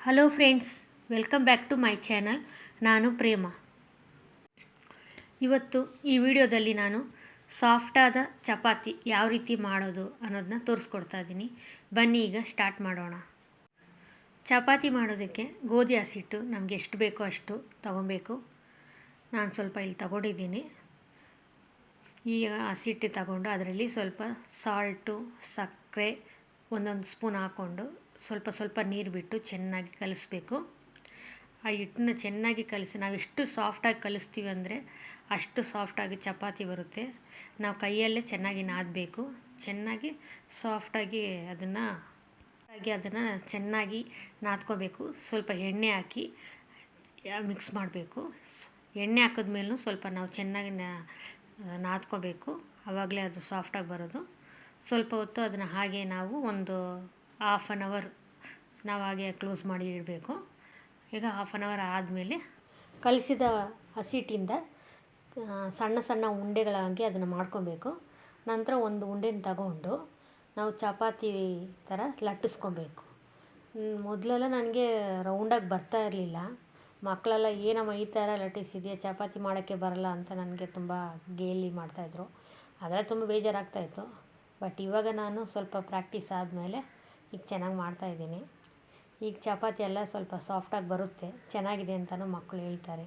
Hello friends welcome back to my channel ನಾನು ಪ್ರೇಮ. ಇವತ್ತು ಈ ವಿಡಿಯೋದಲ್ಲಿ ನಾನು ಸಾಫ್ಟಾದ ಚಪಾತಿ ಯಾವ ರೀತಿ ಮಾಡೋದು ಅನ್ನೋದನ್ನ ತೋರಿಸ್ಕೊಡ್ತಾ ಇದ್ದೀನಿ. ಬನ್ನಿ ಈಗ ಸ್ಟಾರ್ಟ್ ಮಾಡೋಣ. ಚಪಾತಿ ಮಾಡೋದಕ್ಕೆ ಗೋಧಿ ಹಸಿಟ್ಟು ನಮಗೆ ಎಷ್ಟು ಬೇಕೋ ಅಷ್ಟು ತಗೊಬೇಕು. ನಾನು ಸ್ವಲ್ಪ ಇಲ್ಲಿ ತಗೊಂಡಿದ್ದೀನಿ. ಈ ಹಸಿಟ್ಟು ತಗೊಂಡು ಅದರಲ್ಲಿ ಸ್ವಲ್ಪ ಸಾಲ್ಟು ಸಕ್ಕರೆ ಒಂದೊಂದು ಸ್ಪೂನ್ ಹಾಕ್ಕೊಂಡು ಸ್ವಲ್ಪ ಸ್ವಲ್ಪ ನೀರು ಬಿಟ್ಟು ಚೆನ್ನಾಗಿ ಕಲಿಸ್ಬೇಕು. ಆ ಹಿಟ್ಟನ್ನ ಚೆನ್ನಾಗಿ ಕಲಿಸಿ, ನಾವು ಎಷ್ಟು ಸಾಫ್ಟಾಗಿ ಕಲಿಸ್ತೀವಿ ಅಂದರೆ ಅಷ್ಟು ಸಾಫ್ಟಾಗಿ ಚಪಾತಿ ಬರುತ್ತೆ. ನಾವು ಕೈಯಲ್ಲೇ ಚೆನ್ನಾಗಿ ನಾದಬೇಕು. ಚೆನ್ನಾಗಿ ಸಾಫ್ಟಾಗಿ ಅದನ್ನು, ಹಾಗೆ ಅದನ್ನು ಚೆನ್ನಾಗಿ ನಾದ್ಕೋಬೇಕು. ಸ್ವಲ್ಪ ಎಣ್ಣೆ ಹಾಕಿ ಮಿಕ್ಸ್ ಮಾಡಬೇಕು. ಎಣ್ಣೆ ಹಾಕಿದ್ಮೇಲೂ ಸ್ವಲ್ಪ ನಾವು ಚೆನ್ನಾಗಿ ನಾದ್ಕೋಬೇಕು. ಆವಾಗಲೇ ಅದು ಸಾಫ್ಟಾಗಿ ಬರೋದು. ಸ್ವಲ್ಪ ಹೊತ್ತು ಅದನ್ನು ಹಾಗೆ ನಾವು ಒಂದು ಹಾಫ್ ಆನ್ ಅವರ್ ನಾವು ಹಾಗೆ ಕ್ಲೋಸ್ ಮಾಡಿ ಇಡಬೇಕು. ಈಗ ಹಾಫ್ ಆನ್ ಅವರ್ ಆದಮೇಲೆ ಕಲಿಸಿದ ಹಸಿಟ್ಟಿಂದ ಸಣ್ಣ ಸಣ್ಣ ಉಂಡೆಗಳಾಗಿ ಅದನ್ನು ಮಾಡ್ಕೊಬೇಕು. ನಂತರ ಒಂದು ಉಂಡೆನ ತಗೊಂಡು ನಾವು ಚಪಾತಿ ಥರ ಲಟ್ಟಿಸ್ಕೊಬೇಕು. ಮೊದಲೆಲ್ಲ ನನಗೆ ರೌಂಡಾಗಿ ಬರ್ತಾ ಇರಲಿಲ್ಲ. ಮಕ್ಕಳೆಲ್ಲ ಏನಮ್ಮ ಈ ಥರ ಲಟ್ಟಿಸಿದೆಯಾ, ಚಪಾತಿ ಮಾಡೋಕ್ಕೆ ಬರಲ್ಲ ಅಂತ ನನಗೆ ತುಂಬ ಗೇಲಿ ಮಾಡ್ತಾಯಿದ್ರು ಅದೆಲ್ಲ ತುಂಬ ಬೇಜಾರಾಗ್ತಾಯಿತ್ತು ಬಟ್ ಇವಾಗ ನಾನು ಸ್ವಲ್ಪ ಪ್ರಾಕ್ಟೀಸ್ ಆದಮೇಲೆ ಈಗ ಚೆನ್ನಾಗಿ ಮಾಡ್ತಾಯಿದ್ದೀನಿ ಈಗ ಚಪಾತಿ ಎಲ್ಲ ಸ್ವಲ್ಪ ಸಾಫ್ಟಾಗಿ ಬರುತ್ತೆ. ಚೆನ್ನಾಗಿದೆ ಅಂತಲೂ ಮಕ್ಕಳು ಹೇಳ್ತಾರೆ.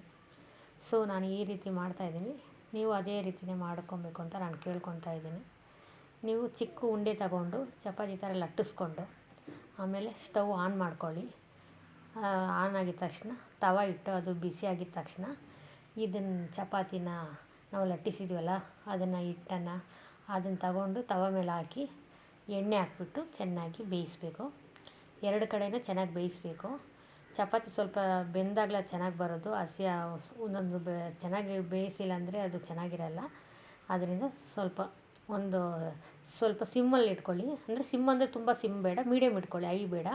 ಸೊ ನಾನು ಈ ರೀತಿ ಮಾಡ್ತಾಯಿದ್ದೀನಿ ನೀವು ಅದೇ ರೀತಿಯೇ ಮಾಡ್ಕೊಬೇಕು ಅಂತ ನಾನು ಕೇಳ್ಕೊತಾ ಇದ್ದೀನಿ. ನೀವು ಚಿಕ್ಕ ಉಂಡೆ ತಗೊಂಡು ಚಪಾತಿ ಥರ ಲಟ್ಟಿಸ್ಕೊಂಡು ಆಮೇಲೆ ಸ್ಟವ್ ಆನ್ ಮಾಡ್ಕೊಳ್ಳಿ. ಆನ್ ಆಗಿದ ತಕ್ಷಣ, ತವ ಇಟ್ಟು ಅದು ಬಿಸಿ ಆಗಿದ ತಕ್ಷಣ ಇದನ್ನು ಚಪಾತಿನ ನಾವು ಲಟ್ಟಿಸಿದ್ವಲ್ಲ, ಅದನ್ನು ಹಿಟ್ಟನ್ನು ಅದನ್ನು ತಗೊಂಡು ತವ ಮೇಲೆ ಹಾಕಿ ಎಣ್ಣೆ ಹಾಕ್ಬಿಟ್ಟು ಚೆನ್ನಾಗಿ ಬೇಯಿಸಬೇಕು. ಎರಡು ಕಡೆಯೂ ಚೆನ್ನಾಗಿ ಬೇಯಿಸಬೇಕು. ಚಪಾತಿ ಸ್ವಲ್ಪ ಬೆಂದಾಗಲೇ ಚೆನ್ನಾಗಿ ಬರೋದು. ಹಸಿ ಒಂದೊಂದು ಬೆ ಚೆನ್ನಾಗಿ ಬೇಯಿಸಿಲ್ಲ ಅಂದರೆ ಅದು ಚೆನ್ನಾಗಿರಲ್ಲ. ಅದರಿಂದ ಸ್ವಲ್ಪ ಒಂದು ಸ್ವಲ್ಪ ಸಿಮ್ಮಲ್ಲಿ ಇಟ್ಕೊಳ್ಳಿ. ಅಂದರೆ ಸಿಮ್ ಅಂದರೆ ತುಂಬ ಸಿಮ್ ಬೇಡ ಮೀಡಿಯಮ್ ಇಟ್ಕೊಳ್ಳಿ. ಐ ಬೇಡ.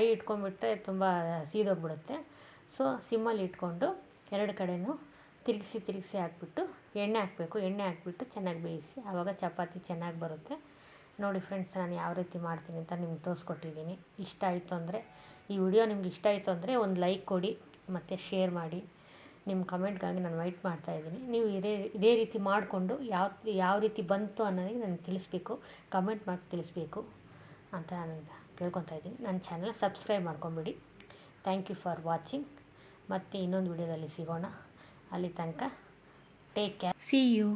ಐ ಇಟ್ಕೊಂಡ್ಬಿಟ್ರೆ ತುಂಬ ಸೀದೋಗ್ಬಿಡುತ್ತೆ. ಸೊ ಸಿಮ್ಮಲ್ಲಿ ಇಟ್ಕೊಂಡು ಎರಡು ಕಡೆಯೂ ತಿರುಗಿಸಿ ತಿರುಗಿಸಿ ಹಾಕ್ಬಿಟ್ಟು ಎಣ್ಣೆ ಹಾಕಬೇಕು. ಎಣ್ಣೆ ಹಾಕ್ಬಿಟ್ಟು ಚೆನ್ನಾಗಿ ಬೇಯಿಸಿ ಆವಾಗ ಚಪಾತಿ ಚೆನ್ನಾಗಿ ಬರುತ್ತೆ. ನೋಡಿ ಫ್ರೆಂಡ್ಸ್ ನಾನು ಯಾವ ರೀತಿ ಮಾಡ್ತೀನಿ ಅಂತ ನಿಮ್ಗೆ ತೋರಿಸ್ಕೊಟ್ಟಿದ್ದೀನಿ. ಇಷ್ಟ ಆಯಿತು ಅಂದರೆ, ಈ ವಿಡಿಯೋ ನಿಮ್ಗೆ ಇಷ್ಟ ಆಯಿತು ಅಂದರೆ ಒಂದು ಲೈಕ್ ಕೊಡಿ, ಮತ್ತು ಶೇರ್ ಮಾಡಿ. ನಿಮ್ಮ ಕಮೆಂಟ್ಗಾಗಿ ನಾನು ವೈಟ್ ಮಾಡ್ತಾಯಿದ್ದೀನಿ ನೀವು ಇದೇ ಇದೇ ರೀತಿ ಮಾಡಿಕೊಂಡು ಯಾವ ಯಾವ ರೀತಿ ಬಂತು ಅನ್ನೋದಕ್ಕೆ ನನಗೆ ತಿಳಿಸ್ಬೇಕು ಕಮೆಂಟ್ ಮಾಡಿ ತಿಳಿಸ್ಬೇಕು ಅಂತ ನಾನು ಕೇಳ್ಕೊತಾ ಇದ್ದೀನಿ. ನನ್ನ ಚಾನಲ್ ಸಬ್ಸ್ಕ್ರೈಬ್ ಮಾಡ್ಕೊಂಬಿಡಿ. ಥ್ಯಾಂಕ್ ಯು ಫಾರ್ ವಾಚಿಂಗ್ ಮತ್ತು ಇನ್ನೊಂದು ವಿಡಿಯೋದಲ್ಲಿ ಸಿಗೋಣ. ಅಲ್ಲಿ ತನಕ ಟೇಕ್ ಕೇರ್ ಸಿ ಯು